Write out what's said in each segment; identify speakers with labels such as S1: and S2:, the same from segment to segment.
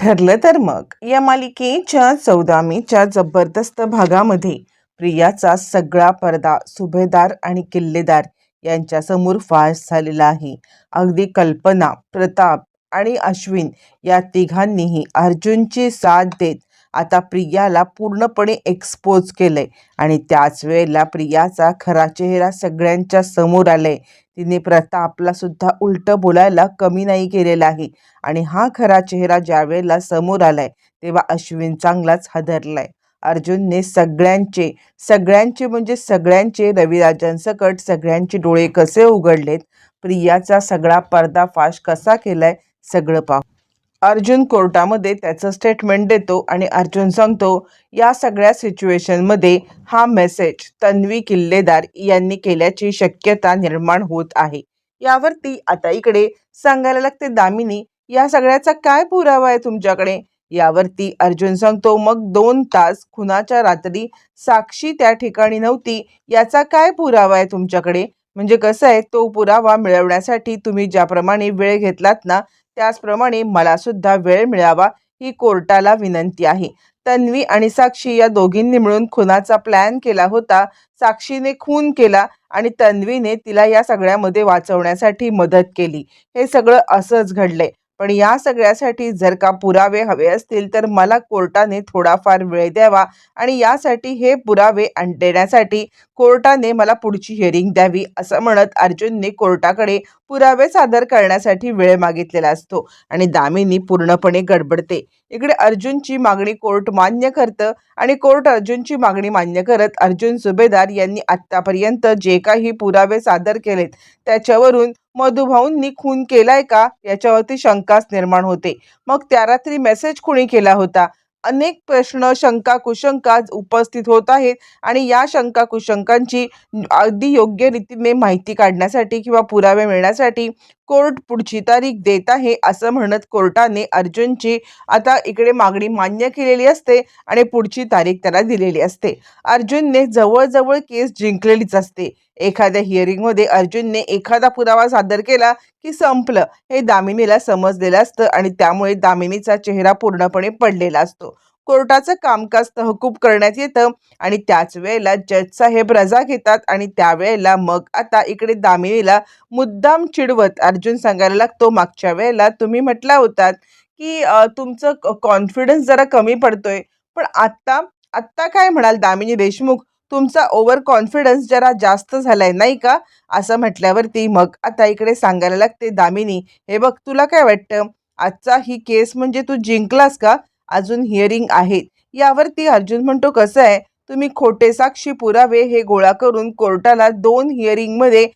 S1: ठरलं तर मग. या मालिकेच्या चौदामीच्या जबरदस्त भागामध्ये प्रियाचा सगळा पडदा सुभेदार आणि किल्लेदार यांच्यासमोर फाश झालेला आहे. अगदी कल्पना प्रताप आणि अश्विन या तिघांनीही अर्जुनची साथ देत आता प्रियाला पूर्णपणे एक्सपोज केलंय. आणि त्याच वेळेला प्रियाचा खरा चेहरा सगळ्यांच्या समोर आलाय. तिने प्रतापला सुद्धा उलटं बोलायला कमी नाही केलेला आहे. आणि हा खरा चेहरा ज्या वेळेला समोर आलाय तेव्हा अश्विन चांगलाच हादरलाय. अर्जुनने सगळ्यांचे सगळ्यांचे म्हणजे सगळ्यांचे रविराजांसकट सगळ्यांचे डोळे कसे उघडलेत? प्रियाचा सगळा पर्दाफाश कसा केलाय? सगळं पाहू. अर्जुन कोर्टामध्ये त्याचं स्टेटमेंट देतो आणि अर्जुन सांगतो या सगळ्या सिच्युएशनमध्ये हा मेसेज तन्वी किल्लेदार यांनी केल्याची शक्यता निर्माण होत आहे. यावरती आता इकडे सांगायला लागते दामिनी या सगळ्याचा काय पुरावा आहे तुमच्याकडे? यावरती अर्जुन सांगतो मग दोन तास खुनाच्या रात्री साक्षी त्या ठिकाणी नव्हती याचा काय पुरावा आहे तुमच्याकडे? म्हणजे कसं आहे तो पुरावा मिळवण्यासाठी तुम्ही ज्याप्रमाणे वेळ घेतलात ना त्याचप्रमाणे मला सुद्धा वेळ मिळावा ही कोर्टाला विनंती आहे. तन्वी आणि साक्षी या दोघींनी मिळून खुनाचा प्लॅन केला होता. साक्षीने खून केला आणि तन्वीने तिला या सगळ्यामध्ये वाचवण्यासाठी मदत केली. हे सगळं असंच घडलंय. पण या सगळ्यासाठी जर का पुरावे हवे असतील तर मला कोर्टाने थोडाफार वेळ द्यावा आणि यासाठी हे पुरावे आण- देण्यासाठी कोर्टाने मला पुढची हिअरिंग द्यावी असं म्हणत अर्जुनने कोर्टाकडे पुरावे सादर करण्यासाठी वेळ मागितलेला असतो आणि दामिनी पूर्णपणे गडबडते. इकडे अर्जुनची मागणी कोर्ट मान्य करतं आणि कोर्ट अर्जुनची मागणी मान्य करत अर्जुन सुभेदार यांनी आत्तापर्यंत जे काही पुरावे सादर केलेत त्याच्यावरून मधुभाऊंनी खून केलाय का याच्यावरती शंकाच निर्माण होते. मग त्या रात्री मेसेज कुणी केला होता? अनेक प्रश्न शंका कुशंका उपस्थित होत आहेत आणि या शंका कुशंकांची अगदी योग्य रीतीने माहिती काढण्यासाठी किंवा पुरावे मिळण्यासाठी कोर्ट पुढची तारीख देत आहे असं म्हणत कोर्टाने अर्जुनची आता इकडे मागणी मान्य केलेली असते आणि पुढची तारीख त्याला दिलेली असते. अर्जुनने जवळजवळ केस जिंकलेलीच असते. एखाद्या हिअरिंगमध्ये अर्जुनने एखादा पुरावा सादर केला की संपलं. हे दामिनीला समजलेलं असतं आणि त्यामुळे दामिनीचा चेहरा पूर्णपणे पडलेला असतो. कोर्टाचं कामकाज तहकूब करण्यात येतं आणि त्याच वेळेला जज साहेब रजा घेतात आणि त्यावेळेला मग आता इकडे दामिनीला मुद्दाम चिडवत अर्जुन सांगायला लागतो मागच्या वेळेला तुम्ही म्हटला होतात की तुमचं कॉन्फिडन्स जरा कमी पडतोय. पण आत्ता आत्ता काय म्हणाल दामिनी देशमुख? तुमचा ओव्हर कॉन्फिडन्स जरा जास्त झालाय नाही का? असं म्हटल्यावरती मग आता इकडे सांगायला लागते दामिनी हे बघ तुला काय वाटतं? आजचा ही केस म्हणजे तू जिंकलास का? अजून हिअरिंग आहेत. यावरती अर्जुन म्हणतो कसं आहे? तुम्ही खोटे साक्षी पुरावे हे गोळा करून कोर्टाला दोन हिअरिंगमध्ये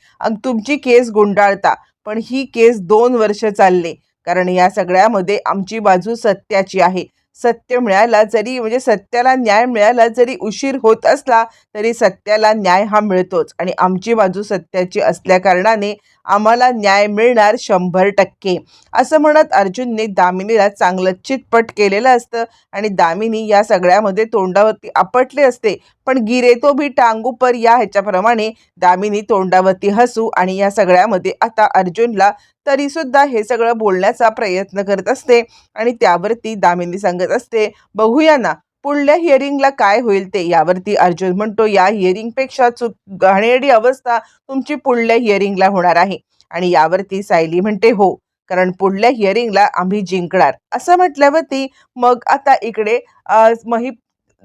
S1: तुमची केस गुंडाळता. पण ही केस दोन वर्ष चालले. कारण या सगळ्यामध्ये आमची बाजू सत्याची आहे. सत्य मिळायला जरी म्हणजे सत्याला न्याय मिळायला जरी उशीर होत असला तरी सत्याला न्याय हा मिळतोच. आणि आमची बाजू सत्याची असल्याकारणाने आम्हाला न्याय मिळणार शंभर टक्के. असं म्हणत अर्जुनने दामिनीला चांगलं चितपट केलेलं असतं आणि दामिनी या सगळ्यामध्ये तोंडावरती आपटले असते. पण गिरे तो भी टांगू पर या ह्याच्याप्रमाणे दामिनी तोंडावरती हसू आणि या सगळ्यामध्ये आता अर्जुनला तरीसुद्धा हे सगळं बोलण्याचा प्रयत्न करत असते आणि त्यावरती दामिनी सांगत असते बघूया ना पुढल्या हिअरिंगला काय होईल ते यावरती अर्जुन म्हणतो या हिअरिंगपेक्षा चुक घाणेरडी अवस्था तुमची पुढल्या हिअरिंगला होणार आहे. आणि यावरती सायली म्हणते हो कारण पुढल्या हिअरिंगला आम्ही जिंकणार. असं म्हटल्यावरती मग आता इकडे मही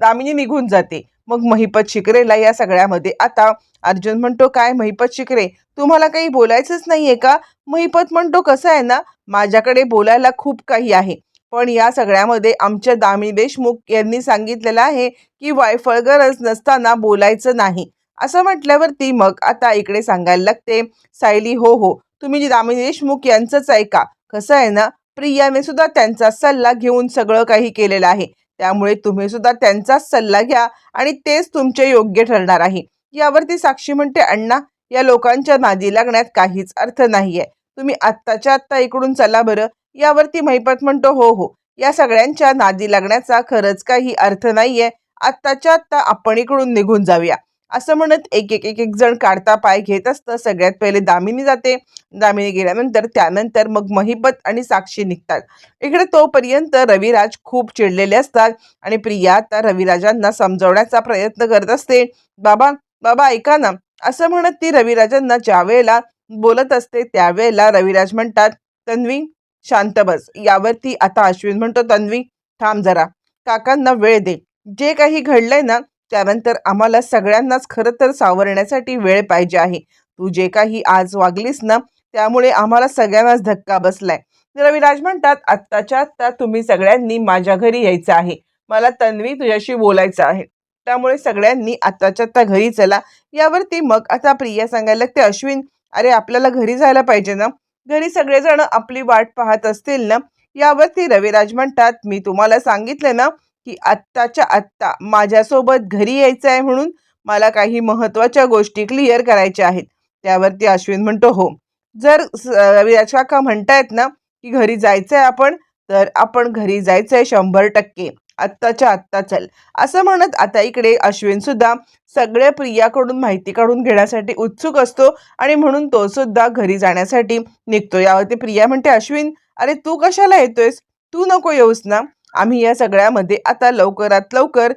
S1: दामिनी निघून जाते. मग महिपत शिकरेला या सगळ्यामध्ये आता अर्जुन म्हणतो काय महिपत शिकरे? तुम्हाला काही बोलायचंच नाहीये का? महिपत म्हणतो कसं आहे ना माझ्याकडे बोलायला खूप काही आहे. पण या सगळ्यामध्ये आमच्या दामी देशमुख यांनी सांगितलेलं आहे की वायफळ गरज नसताना बोलायचं नाही. असं म्हटल्यावरती मग आता इकडे सांगायला लागते सायली हो हो तुम्ही दामिनी देशमुख यांचंच ऐका. कसं आहे ना प्रियाने सुद्धा त्यांचा सल्ला घेऊन सगळं काही केलेलं आहे. त्यामुळे तुम्ही सुद्धा त्यांचाच सल्ला घ्या आणि तेच तुमचे योग्य ठरणार आहे. यावरती साक्षी म्हणते अण्णा या लोकांच्या नादी लागण्यात काहीच अर्थ नाहीये. तुम्ही आत्ताच्या आत्ता इकडून चला बरं. यावरती महिपत म्हणतो हो हो. या सगळ्यांच्या नादी लागण्याचा खरंच काही अर्थ नाहीये. आत्ताच्या आत्ता आपण इकडून निघून जाऊया. असं म्हणत एक एक एक एक जण काढता पाय घेत असतं. सगळ्यात पहिले दामिनी जाते. दामिनी गेल्यानंतर त्यानंतर मग महिपत आणि साक्षी निघतात. इकडे तोपर्यंत रविराज खूप चिडलेले असतात आणि प्रिया आता रविराजांना समजवण्याचा प्रयत्न करत असते. बाबा बाबा ऐका ना. असं म्हणत ती रविराजांना ज्या वेळेला बोलत असते त्यावेळेला रविराज म्हणतात तन्वी शांत बस. यावरती आता अश्विन म्हणतो तन्वी थांब जरा. काकांना वेळ दे. जे काही घडलंय ना त्यानंतर आम्हाला सगळ्यांनाच खरं तर सावरण्यासाठी वेळ पाहिजे आहे. तू जे काही आज वागलीस ना त्यामुळे आम्हाला सगळ्यांनाच धक्का बसलाय. रविराज म्हणतात आत्ताच्या आत्ता तुम्ही सगळ्यांनी माझ्या घरी यायचं आहे. मला तन्वी तुझ्याशी बोलायचं आहे. त्यामुळे सगळ्यांनी आत्ताच्या आत्ता घरी चला. यावरती मग आता प्रिया सांगायला लागते अश्विन अरे आपल्याला घरी जायला पाहिजे ना? घरी सगळेजण आपली वाट पाहत असतील ना? यावरती रविराज म्हणतात मी तुम्हाला सांगितलं ना की आत्ताच्या आत्ता माझ्यासोबत घरी यायचं आहे म्हणून मला काही महत्त्वाच्या गोष्टी क्लिअर करायच्या आहेत. त्यावरती अश्विन म्हणतो हो. जर स- रविराज काका म्हणतायत ना की घरी जायचं आहे आपण तर आपण घरी जायचं आहे शंभर टक्के. आत्ताच्या आत्ता चल असं म्हणत आता इकडे अश्विन सुद्धा सगळ्या प्रियाकडून माहिती काढून घेण्यासाठी उत्सुक असतो आणि म्हणून तो सुद्धा घरी जाण्यासाठी निघतो यावरती प्रिया म्हणते अश्विन अरे तू कशाला येतोयस? तू नको येऊस ना. आम्ही या सगळ्यामध्ये आता लवकरात लवकर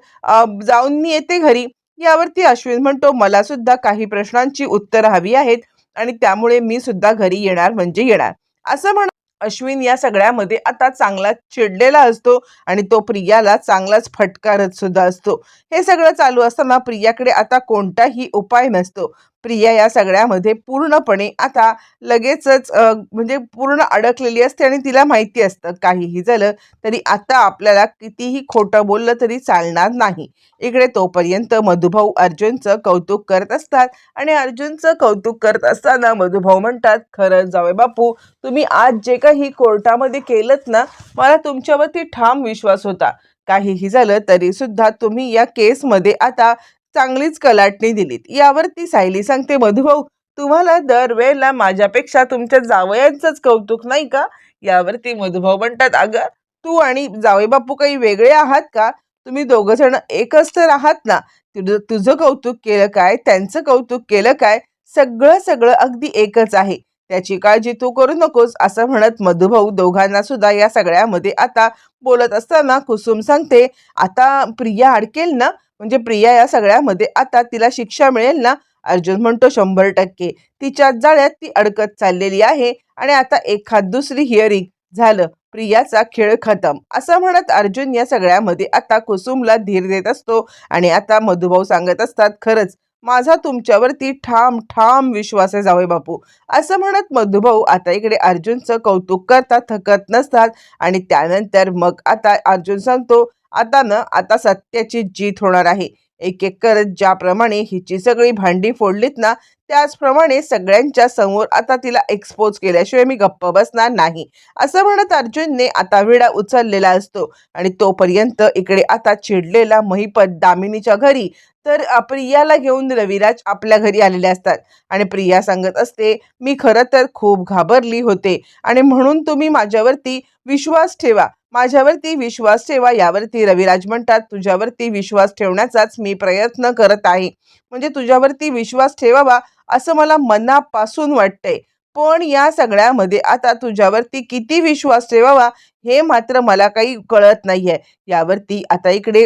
S1: जाऊन मी येते घरी. यावरती अश्विन म्हणतो मला सुद्धा काही प्रश्नांची उत्तरं हवी आहेत आणि त्यामुळे मी सुद्धा घरी येणार म्हणजे येणार. असं म्हण अश्विन या सगळ्यामध्ये आता चांगला चिडलेला असतो आणि तो प्रियाला चांगलाच फटकारत सुद्धा असतो. हे सगळं चालू असताना प्रियाकडे आता कोणताही उपाय नसतो. प्रिया या सगळ्यामध्ये पूर्णपणे आता लगेचच म्हणजे पूर्ण अडकलेली असते आणि तिला माहिती असतं काहीही झालं तरी आता आपल्याला कितीही खोटं बोललं तरी चालणार नाही. इकडे तोपर्यंत मधुभाऊ अर्जुनचं कौतुक करत असतात आणि अर्जुनचं कौतुक करत असताना मधुभाऊ म्हणतात खरं जावे बापू तुम्ही आज जे काही कोर्टामध्ये केलंत ना मला तुमच्यावरती ठाम विश्वास होता. काहीही झालं तरी सुद्धा तुम्ही या केसमध्ये आता चांगलीच कलाटणी दिलीत. यावरती सायली सांगते मधुभाऊ तुम्हाला दरवेळेला माझ्यापेक्षा तुमच्या जावयांचंच कौतुक नाही का? यावरती मधुभाऊ म्हणतात अगं तू आणि जावई बापू काही वेगळे आहात का? तुम्ही दोघं जण एकच तर आहात ना? तुझं तुझं कौतुक केलं काय? त्यांचं कौतुक केलं काय? सगळं सगळं अगदी एकच आहे. त्याची काळजी तू करू नकोस असं म्हणत मधुभाऊ दोघांना सुद्धा या सगळ्यामध्ये आता बोलत असताना कुसुम सांगते आता प्रिया अडकेल ना? म्हणजे प्रिया या सगळ्यामध्ये आता तिला शिक्षा मिळेल ना? अर्जुन म्हणतो शंभर टक्के. तिच्या जाळ्यात ती अडकत चाललेली आहे आणि आता एखाद दुसरी हिअरिंग झालं प्रियाचा खेळ खतम. असं म्हणत अर्जुन या सगळ्यामध्ये आता कुसुमला धीर देत असतो आणि आता मधुभाऊ सांगत असतात खरंच माझा तुमच्यावरती ठाम ठाम विश्वास आहे जावे बापू. असं म्हणत मधुभाऊ आता इकडे अर्जुनचं कौतुक करतात थकत नसतात आणि त्यानंतर मग आता अर्जुन सांगतो आता ना आता सत्याची जीत होणार आहे. एक एक करत ज्याप्रमाणे हिची सगळी भांडी फोडलीत ना त्याचप्रमाणे सगळ्यांच्या समोर आता तिला एक्सपोज केल्याशिवाय मी गप्प बसणार नाही. असं म्हणत अर्जुनने आता विडा उचललेला असतो आणि तोपर्यंत इकडे आता चिडलेला महिपत दामिनीच्या घरी तर प्रियाला घेऊन रविराज आपल्या घरी आलेले असतात. आणि प्रिया सांगत असते मी खरं तर खूप घाबरली होते आणि म्हणून तुम्ही माझ्यावरती विश्वास ठेवा. माझ्यावरती विश्वास ठेवा यावरती रविराज म्हणतात तुझ्यावरती विश्वास ठेवण्याचाच मी प्रयत्न करत आहे. म्हणजे तुझ्यावरती विश्वास ठेवावा असं मला मनापासून वाटतंय. पण या सगळ्यामध्ये आता तुझ्यावरती किती विश्वास ठेवावा हे मात्र मला काही कळत नाहीये. यावरती आता इकडे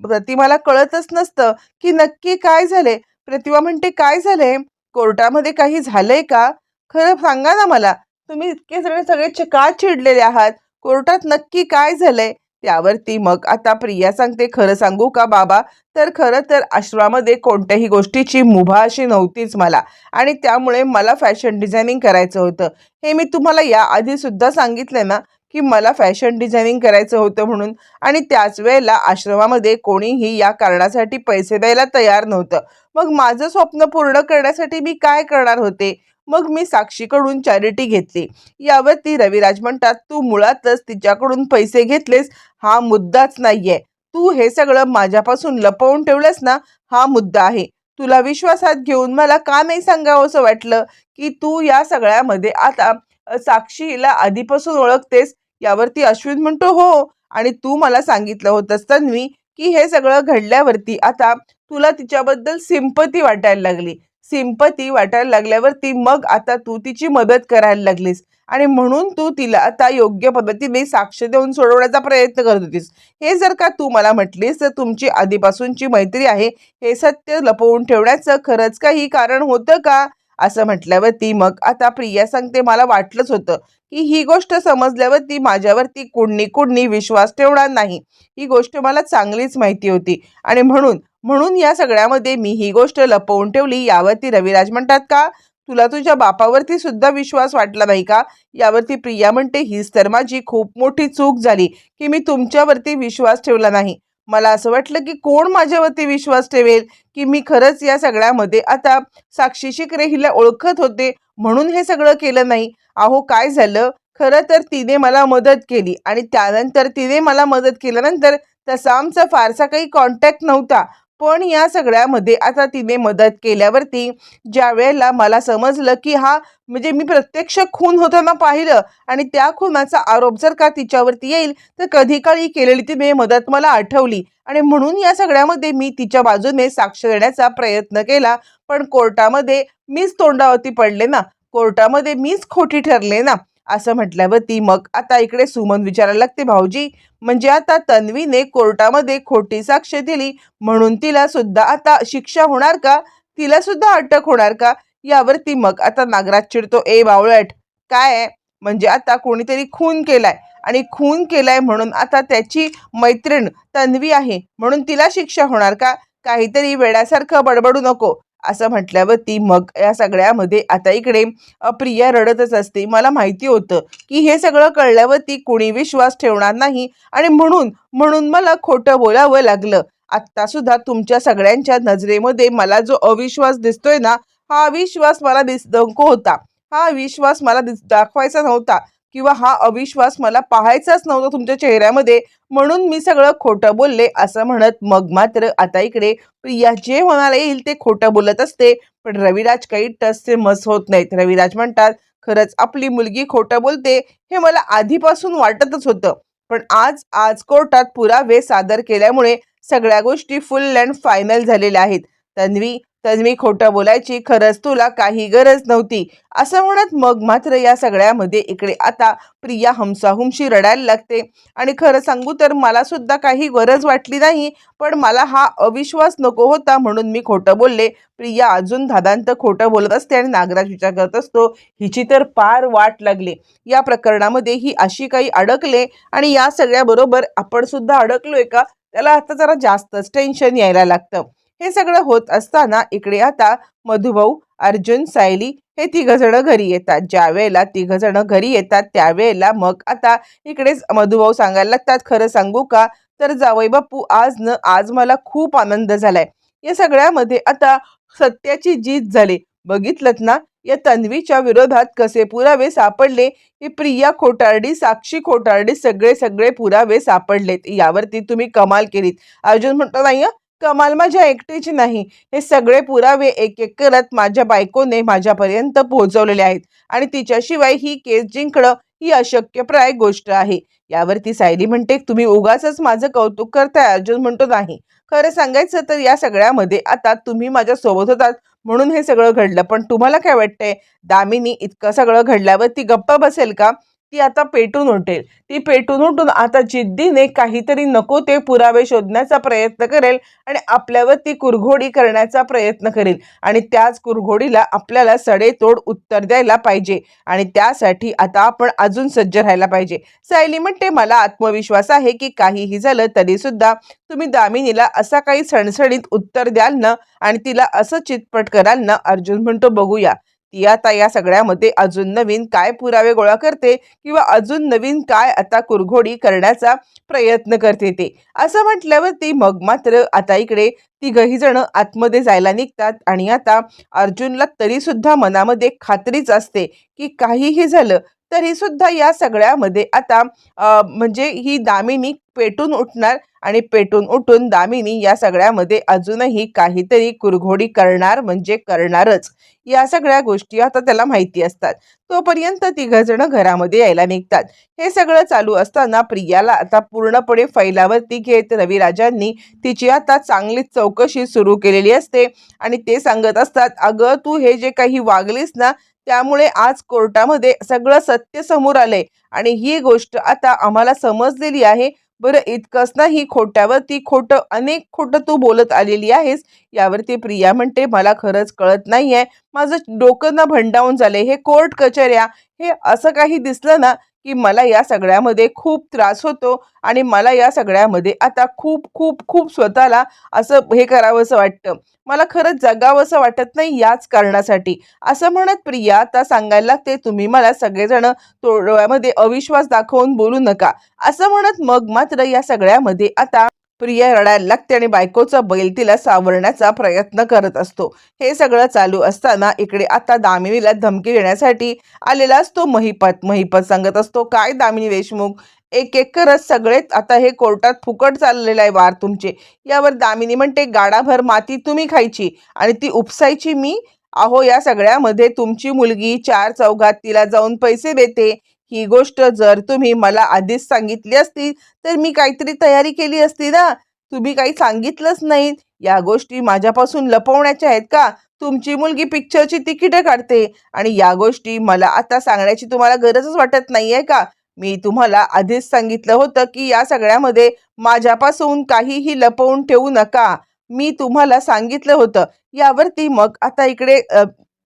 S1: प्रतिमाला कळतच नसतं की नक्की काय झाले प्रतिमा म्हणते काय झालंय? कोर्टामध्ये काही झालंय का? खरं सांगा ना मला. तुम्ही इतके सगळे सगळे का चिडलेले आहात. कोर्टात नक्की काय झालंय? त्यावरती मग आता प्रिया सांगते खरं सांगू का बाबा? तर खरं तर आश्रमामध्ये कोणत्याही गोष्टीची मुभा अशी नव्हतीच मला. आणि त्यामुळे मला फॅशन डिझायनिंग करायचं होतं. हे मी तुम्हाला याआधी सुद्धा सांगितलं ना की मला फॅशन डिझायनिंग करायचं होतं म्हणून. आणि त्याच वेळेला आश्रमामध्ये कोणीही या कारणासाठी पैसे द्यायला तयार नव्हतं. मग माझं स्वप्न पूर्ण करण्यासाठी मी काय करणार होते? मग मी साक्षीकडून चॅरिटी घेतली. यावरती रविराज म्हणतात तू मुळातच तिच्याकडून पैसे घेतलेस हा मुद्दाच नाहीये. तू हे सगळं माझ्यापासून लपवून ठेवलंस ना हा मुद्दा आहे. तुला विश्वासात घेऊन मला का नाही सांगावं असं वाटलं की तू या सगळ्यामध्ये आता साक्षीला आधीपासून ओळखतेस? यावरती अश्विन म्हणतो हो आणि तू मला सांगितलं होतंस तन्वी की हे सगळं घडल्यावरती आता तुला तिच्याबद्दल सिंपती वाटायला लागली. सिंपती वाटायला लागल्यावर ती मग आता तू तिची मदत करायला लागलीस. आणि म्हणून तू तिला आता योग्य पद्धतीने साक्ष देऊन सोडवण्याचा प्रयत्न करत होतीस. हे जर का तू मला म्हटलीस तर तुमची आधीपासूनची मैत्री आहे हे सत्य लपवून ठेवण्याचं खरंच काही कारण होतं का? असं म्हटल्यावरती मग आता प्रिया सांगते मला वाटलंच होतं की ही गोष्ट समजल्यावरती माझ्यावरती कुणी कुणी विश्वास ठेवणार नाही. ही गोष्ट मला चांगलीच माहिती होती आणि म्हणून म्हणून या सगळ्यामध्ये मी ही गोष्ट लपवून ठेवली. यावरती रविराज म्हणतात का तुला तुझ्या बापावरती सुद्धा विश्वास वाटला नाही का? यावरती प्रिया म्हणते हीच तर माझी खूप मोठी चूक झाली की मी तुमच्यावरती विश्वास ठेवला नाही. मला असं वाटलं की कोण माझ्यावरती विश्वास ठेवेल की मी खरंच या सगळ्यामध्ये आता साक्षी शिकरे हिला ओळखत होते म्हणून हे सगळं केलं नाही. अहो काय झालं? खरं तर तिने मला मदत केली आणि त्यानंतर तिने मला मदत केल्यानंतर तसा आमचा फारसा काही कॉन्टॅक्ट नव्हता. पण या सगळ्यामध्ये आता तिने मदत केल्यावरती ज्या वेळेला मला समजलं की हा म्हणजे मी प्रत्यक्ष खून होताना पाहिलं आणि त्या खुनाचा आरोप जर का तिच्यावरती येईल तर कधी काळी केलेली तिने मदत मला आठवली. आणि म्हणून या सगळ्यामध्ये मी तिच्या बाजूने साक्ष देण्याचा प्रयत्न केला पण कोर्टामध्ये मीच तोंडावरती पडले ना. कोर्टामध्ये मीच खोटी ठरले ना. असं म्हटल्यावर ती मग आता इकडे सुमन विचारायला लागते भाऊजी म्हणजे आता तन्वीने कोर्टामध्ये खोटी साक्ष दिली म्हणून तिला सुद्धा आता शिक्षा होणार का? तिला सुद्धा अटक होणार का? यावरती मग आता नागराज चिडतो ए बावळट काय आहे? म्हणजे आता कोणीतरी खून केलाय आणि खून केलाय म्हणून आता त्याची मैत्रीण तन्वी आहे म्हणून तिला शिक्षा होणार का? काहीतरी वेड्यासारखं बडबडू नको असं म्हटल्यावरती मग या सगळ्यामध्ये आता इकडे प्रिया रडतच असते. मला माहिती होतं की हे सगळं कळल्यावरती कुणी विश्वास ठेवणार नाही आणि म्हणून म्हणून मला खोटं बोलावं लागलं. आत्ता सुद्धा तुमच्या सगळ्यांच्या नजरेमध्ये मला जो अविश्वास दिसतोय ना हा अविश्वास मला दिस नको होता. हा अविश्वास मला दिस दाखवायचा नव्हता. किंवा हा अविश्वास मला पाहायचाच नव्हता तुमच्या चेहऱ्यामध्ये म्हणून मी सगळं खोटं बोलले असं म्हणत मग मात्र आता इकडे प्रिया जे म्हणायला येईल ते खोटं बोलत असते. पण रविराज काही टसचे मस होत नाहीत. रविराज म्हणतात खरंच आपली मुलगी खोटं बोलते हे मला आधीपासून वाटतच होतं. पण आज आज कोर्टात पुरावे सादर केल्यामुळे सगळ्या गोष्टी फुल अँड फायनल झालेल्या आहेत. तन्वी तन्वी खोटं बोलायची खरंच तुला काही गरज नव्हती. असं म्हणत मग मात्र या सगळ्यामध्ये इकडे आता प्रिया हमसाहुमशी रडायला लागते. आणि खरं सांगू तर मला सुद्धा काही गरज वाटली नाही पण मला हा अविश्वास नको होता म्हणून मी खोटं बोलले. प्रिया अजून धादांत खोटं बोलत असते आणि नागराज विचार करत असतो हिची तर पार वाट लागली. या प्रकरणामध्ये ही अशी काही अडकले आणि या सगळ्याबरोबर आपण सुद्धा अडकलोय का? त्याला आता जरा जास्तच टेन्शन यायला लागतं. हे सगळं होत असताना इकडे आता मधुभाऊ अर्जुन सायली हे तिघजणं घरी येतात. ज्या वेळेला तिघजणं घरी येतात त्यावेळेला मग आता इकडेच मधुभाऊ सांगायला लागतात खरं सांगू का? तर जावई बापू आज न आज मला खूप आनंद झालाय. या सगळ्यामध्ये आता सत्याची जीत झाली. बघितलं ना या तन्वीच्या विरोधात कसे पुरावे सापडले की प्रिया खोटारडी साक्षी खोटारडी सगळे सगळे पुरावे सापडलेत. यावरती तुम्ही कमाल केलीत. अर्जुन म्हणतो नाही कमाल माझ्या एकटीची नाही. हे सगळे पुरावे एक एक करत माझ्या बायकोने माझ्यापर्यंत पोहोचवलेले आहेत आणि तिच्याशिवाय ही केस जिंकणं ही अशक्यप्राय गोष्ट आहे. यावरती सायली म्हणते तुम्ही उगाच माझं कौतुक करताय अर्जुन म्हणतो नाही. खरं सांगायचं तर या सगळ्यामध्ये आता तुम्ही माझ्या सोबत होतात म्हणून हे सगळं घडलं. पण तुम्हाला काय वाटतंय? दामिनी इतकं सगळं घडल्यावर ती गप्प बसेल का? ती आता पेटून उठेल. ती पेटून उठून आता जिद्दीने काहीतरी नको ते पुरावे शोधण्याचा प्रयत्न करेल आणि आपल्यावर ती कुरघोडी करण्याचा प्रयत्न करेल. आणि त्याच कुरघोडीला आपल्याला सडेतोड उत्तर द्यायला पाहिजे. आणि त्यासाठी आता आपण अजून सज्ज राहायला पाहिजे. सायली म्हणते मला आत्मविश्वास आहे की काहीही झालं तरी सुद्धा तुम्ही दामिनीला असा काही सणसणीत उत्तर द्याल ना आणि तिला असं चितपट कराल ना? अर्जुन म्हणतो बघूया. ती आता या सगळ्यामध्ये अजून नवीन काय पुरावे गोळा करते किंवा अजून नवीन काय आता कुरघोडी करण्याचा प्रयत्न करते ते. असं म्हटल्यावर ती मग मात्र आता इकडे तिघही जण आतमध्ये जायला निघतात आणि आता अर्जुनला तरीसुद्धा मनामध्ये खात्रीच असते की काहीही झालं तरी सुद्धा या सगळ्यामध्ये आता म्हणजे ही दामिनी पेटून उठणार आणि पेटून उठून दामिनी या सगळ्यामध्ये अजूनही काहीतरी कुरघोडी करणार म्हणजे करणारच. या सगळ्या गोष्टी आता त्याला माहिती असतात. तोपर्यंत तिघजण घरामध्ये यायला निघतात. हे सगळं चालू असताना प्रियाला आता पूर्णपणे फैलावरती घेत रविराजांनी तिची आता चांगली चौकशी सुरू केलेली असते आणि ते सांगत असतात अगं तू हे जे काही वागलीस ना त्यामुळे आज कोर्टामध्ये सगळं सत्य समोर आलंय. आणि ही गोष्ट आता आम्हाला समजलेली आहे. बरं इतकंच नाही खोट्यावरती खोटं अनेक खोटं तू बोलत आलेली आहेस. यावरती प्रिया म्हणते मला खरंच कळत नाही आहे माझं डोकं ना भंडावून झालंय. हे कोर्ट कचऱ्या हे असं काही दिसलं ना की मला या सगळ्यामध्ये खूप त्रास होतो आणि मला या सगळ्यामध्ये आता खूप खूप खूप स्वतःला असं हे करावंसं वाटतं. मला खरंच जगावंसं वाटत नाही याच कारणासाठी. असं म्हणत प्रिया आता सांगायला लागते तुम्ही मला सगळेजण डोळ्यामध्ये अविश्वास दाखवून बोलू नका. असं म्हणत मग मात्र या सगळ्यामध्ये आता प्रिया रडायला लागते आणि बायकोचा बैल तिला सावरण्याचा प्रयत्न करत असतो. हे सगळं चालू असताना इकडे आता दामिनीला धमकी देण्यासाठी आलेला असतो महिपत. महिपत सांगत असतो काय दामिनी देशमुख एक एक करत सगळेच आता हे कोर्टात फुकट चाललेलं आहे वार तुमचे. यावर दामिनी म्हणते गाडाभर माती तुम्ही खायची आणि ती उपसायची मी? अहो या सगळ्यामध्ये तुमची मुलगी चार चौघात तिला जाऊन पैसे देते. ही गोष्ट जर तुम्ही मला आधीच सांगितली असती तर मी काहीतरी तयारी केली असती ना? तुम्ही काही सांगितलंच नाही. या गोष्टी माझ्यापासून लपवण्याच्या आहेत का? तुमची मुलगी पिक्चरची तिकीटं काढते आणि या गोष्टी मला आता सांगण्याची तुम्हाला गरजच वाटत नाहीये का? मी तुम्हाला आधीच सांगितलं होतं की या सगळ्यामध्ये माझ्यापासून काहीही लपवून ठेवू नका. मी तुम्हाला सांगितलं होतं. यावरती मग आता इकडे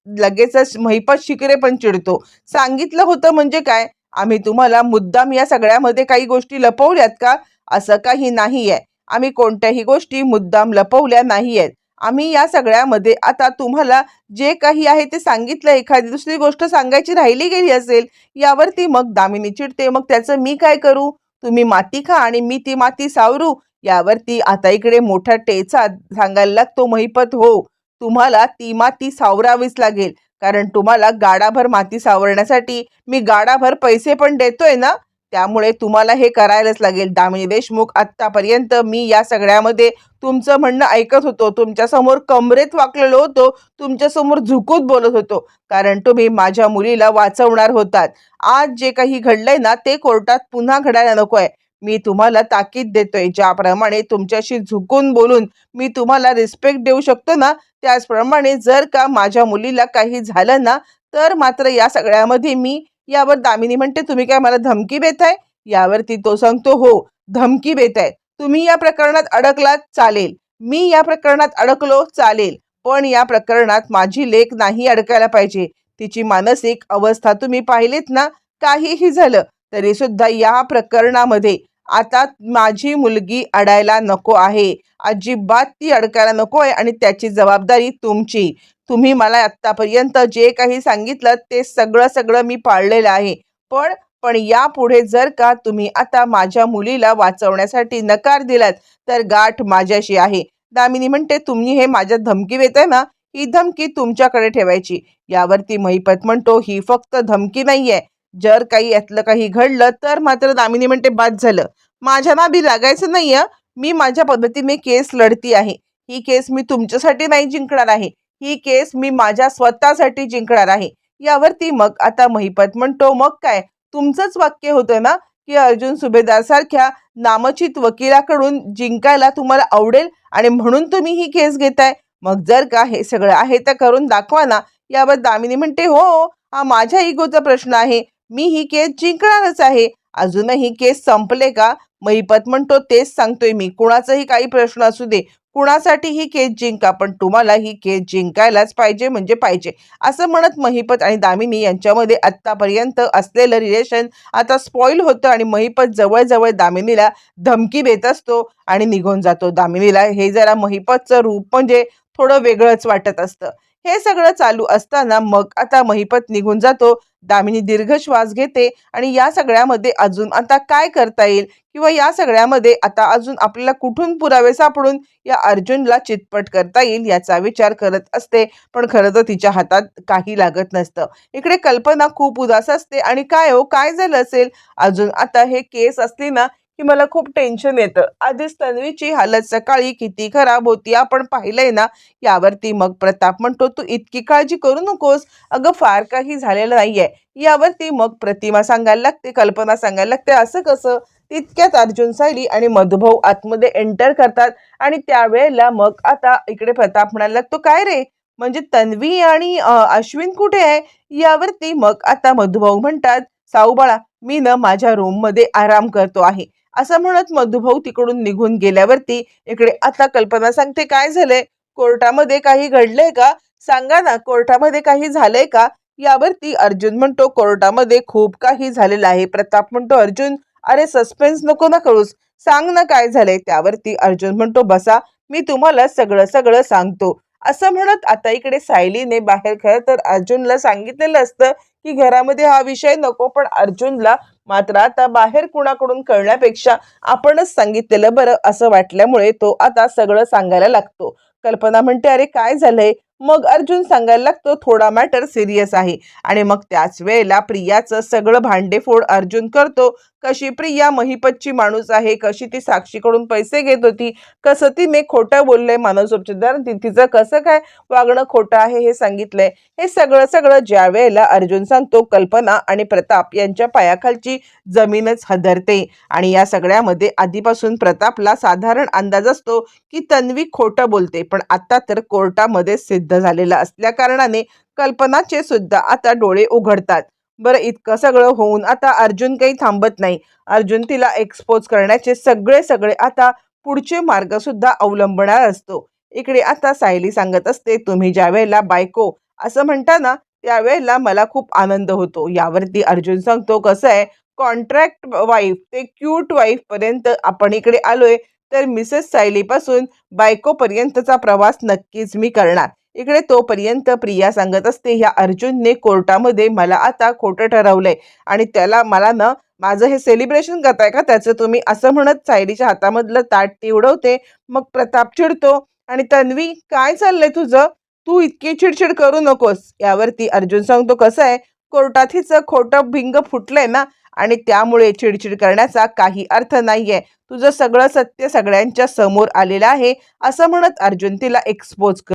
S1: लगेचच महिपत शिकरे पण चिडतो. सांगितलं होतं म्हणजे काय? आम्ही तुम्हाला मुद्दाम या सगळ्यामध्ये काही गोष्टी लपवल्यात का? असं काही नाही आहे आम्ही कोणत्याही गोष्टी मुद्दाम लपवल्या नाही आहेत आम्ही या सगळ्यामध्ये आता तुम्हाला जे काही आहे ते सांगितलं. एखादी दुसरी गोष्ट सांगायची राहिली गेली असेल यावरती मग दामिनी चिडते. मग त्याचं मी काय करू? तुम्ही माती खा आणि मी ती माती सावरू. यावरती आता इकडे मोठा टेचा सांगायला लागतो महिपत. हो तुम्हाला ती माती सावरावीच लागेल. कारण तुम्हाला गाडाभर माती सावरण्यासाठी मी गाडाभर पैसे पण देतोय ना? त्यामुळे तुम्हाला हे करायलाच लागेल. दामिनी देशमुख आत्तापर्यंत मी या सगळ्यामध्ये तुमचं म्हणणं ऐकत होतो. तुमच्यासमोर कमरेत वाकलेलो होतो. तुमच्यासमोर झुकूत बोलत होतो. कारण तुम्ही माझ्या मुलीला वाचवणार होतात. आज जे काही घडलंय ना ते कोर्टात पुन्हा घडायला नको आहे मी तुम्हाला ताकीद देतोय. ज्याप्रमाणे तुमच्याशी झुकून बोलून मी तुम्हाला रिस्पेक्ट देऊ शकतो ना त्याचप्रमाणे जर का माझ्या मुलीला काही झालं ना तर मात्र या सगळ्यामध्ये मी यावर दामिनी म्हणते तुम्ही काय मला धमकी देताय? यावरती तो सांगतो हो धमकी देताय. तुम्ही या प्रकरणात अडकलात चालेल. मी या प्रकरणात अडकलो चालेल. पण या प्रकरणात माझी लेख नाही अडकायला पाहिजे. तिची मानसिक अवस्था तुम्ही पाहिलीत ना काहीही झालं तरी सुद्धा या प्रकरणामध्ये आता माझी मुलगी अडायला नको आहे. अजिबात ती अडकायला नको आहे आणि त्याची जबाबदारी तुमची. तुम्ही मला आत्तापर्यंत जे काही सांगितलं ते सगळं सगळं मी पाळलेलं आहे. पण पण यापुढे जर का तुम्ही आता माझ्या मुलीला वाचवण्यासाठी नकार दिलात तर गाठ माझ्याशी आहे. दामिनी म्हणते तुम्ही हे माझ्या धमकी देताय ना ही धमकी तुमच्याकडे ठेवायची. यावरती महिपत म्हणतो ही फक्त धमकी नाहीये. जर काही यातलं काही घडलं तर मात्र दामिनी म्हणते बाद झालं. माझ्या नादी लागायचं नाहीये. मी माझ्या पद्धतीने केस लढती आहे. ही केस मी तुमच्यासाठी नाही जिंकणार आहे. ही केस मी माझ्या स्वतःसाठी जिंकणार आहे. यावरती मग आता महिपत म्हणतो मग काय? तुमचंच वाक्य होतं ना की अर्जुन सुभेदार सारख्या नामचित वकिलाकडून जिंकायला तुम्हाला आवडेल आणि म्हणून तुम्ही ही केस घेताय? मग जर का हे सगळं आहे तर करून दाखवा ना. यावर दामिनी म्हणते हो हा माझ्या इगोचा प्रश्न आहे. मी ही केस जिंकणारच आहे. अजूनही केस संपले का? महिपत म्हणतो तेच सांगतोय मी. कुणाचाही काही प्रश्न असू दे. कुणासाठी ही केस जिंका पण तुम्हाला ही केस जिंकायलाच पाहिजे म्हणजे पाहिजे. असं म्हणत महिपत आणि दामिनी यांच्यामध्ये आत्तापर्यंत असलेलं रिलेशन आता स्पॉईल होतं आणि महिपत जवळजवळ दामिनीला धमकी देत असतो आणि निघून जातो. दामिनीला हे जरा महिपतचं रूप म्हणजे थोडं वेगळंच वाटत असतं. हे सगळं चालू असताना मग आता महिपत निघून जातो. दामिनी दीर्घ श्वास घेते आणि या सगळ्यामध्ये अजून आता काय करता येईल किंवा या सगळ्यामध्ये आता अजून आपल्याला कुठून पुरावे सापडून या अर्जुनला चितपट करता येईल याचा विचार करत असते. पण खरं तर तिच्या हातात काही लागत नसतं. इकडे कल्पना खूप उदास असते आणि काय हो काय झालं असेल? अजून आता हे केस असली ना की मला खूप टेन्शन येतं. आधीच तन्वीची हालत सकाळी किती खराब होती आपण पाहिलंय ना? यावरती मग प्रताप म्हणतो तू इतकी काळजी करू नकोस. अगं फार काही झालेलं नाहीये. यावरती मग प्रतिमा सांगायला लागते कल्पना सांगायला लागते असं कसं? तितक्यात अर्जुन सायली आणि मधुभाऊ आतमध्ये एंटर करतात आणि त्यावेळेला मग आता इकडे प्रताप म्हणायला लागतो काय रे? म्हणजे तन्वी आणि अश्विन कुठे आहे? यावरती मग आता मधुभाऊ म्हणतात साऊ बाळा मी ना माझ्या रूममध्ये आराम करतो आहे. असं म्हणत मधुभाऊ तिकडून निघून गेल्यावरती इकडे आता कल्पना सांगते काय झालंय? कोर्टामध्ये काही घडलंय का? सांगा ना कोर्टामध्ये काही झालंय का? यावरती अर्जुन म्हणतो कोर्टामध्ये खूप काही झालेलं आहे. प्रताप म्हणतो अर्जुन अरे सस्पेन्स नको ना करूस. सांग ना काय झालंय. त्यावरती अर्जुन म्हणतो बसा मी तुम्हाला सगळं सगळं सांगतो. असं म्हणत आता इकडे सायलीने बाहेर खरं तर अर्जुनला सांगितलेलं असतं की घरामध्ये हा विषय नको पण अर्जुनला मात्र आता बाहेर कुणाकडून कळण्यापेक्षा आपणच सांगितलेलं बरं असं वाटल्यामुळे तो आता सगळं सांगायला लागतो. कल्पना म्हणते अरे काय झालंय? मग अर्जुन सांगायला लागतो थोडा मॅटर सिरियस आहे. आणि मग त्याच वेळेला प्रियाचं सगळं भांडेफोड अर्जुन करतो. कशी प्रिया महिपतची माणूस आहे कशी ती साक्षीकडून पैसे घेत होती कसं तिने खोटं बोललंय मानसोपचार तिचं कसं काय वागणं खोटं आहे हे सांगितलंय. हे सगळं सगळं ज्या वेळेला अर्जुन सांगतो कल्पना आणि प्रताप यांच्या पायाखालची जमीनच हदरते. आणि या सगळ्यामध्ये आधीपासून प्रतापला साधारण अंदाज असतो की तन्वी खोटं बोलते पण आता तर कोर्टामध्ये सिद्ध झालेलं असल्या कारणाने कल्पनाचे सुद्धा आता डोळे उघडतात. बरं इतकं सगळं होऊन आता अर्जुन काही थांबत नाही. अर्जुन तिला एक्सपोज करण्याचे सगळे सगळे आता पुढचे मार्ग सुद्धा अवलंबणार असतो. इकडे आता सायली सांगत असते तुम्ही ज्या वेळेला बायको असं म्हणता ना त्यावेळेला मला खूप आनंद होतो. यावरती अर्जुन सांगतो कसं आहे कॉन्ट्रॅक्ट वाईफ ते क्यूट वाईफ पर्यंत आपण इकडे आलोय तर मिसेस सायलीपासून बायकोपर्यंतचा प्रवास नक्कीच मी करणार. इकडे तोपर्यंत प्रिया सांगत असते ह्या अर्जुनने कोर्टामध्ये मला आता खोटं ठरवलंय आणि त्याला मला ना माझं हे सेलिब्रेशन करताय का त्याचं तुम्ही असं म्हणत सायलीच्या हातामधलं ताट ती उडवते. मग प्रताप चिडतो आणि तन्वी काय चाललंय तुझं? तू इतकी चिडचिड करू नकोस. यावरती अर्जुन सांगतो कसं आहे? कोर्टात हिचं खोटं भिंग फुटलंय ना आणि त्यामुळे चिडचिड करण्याचा काही अर्थ नाहीये. तुझं सगळं सत्य सगळ्यांच्या समोर आलेलं आहे असं म्हणत अर्जुन तिला एक्सपोज कर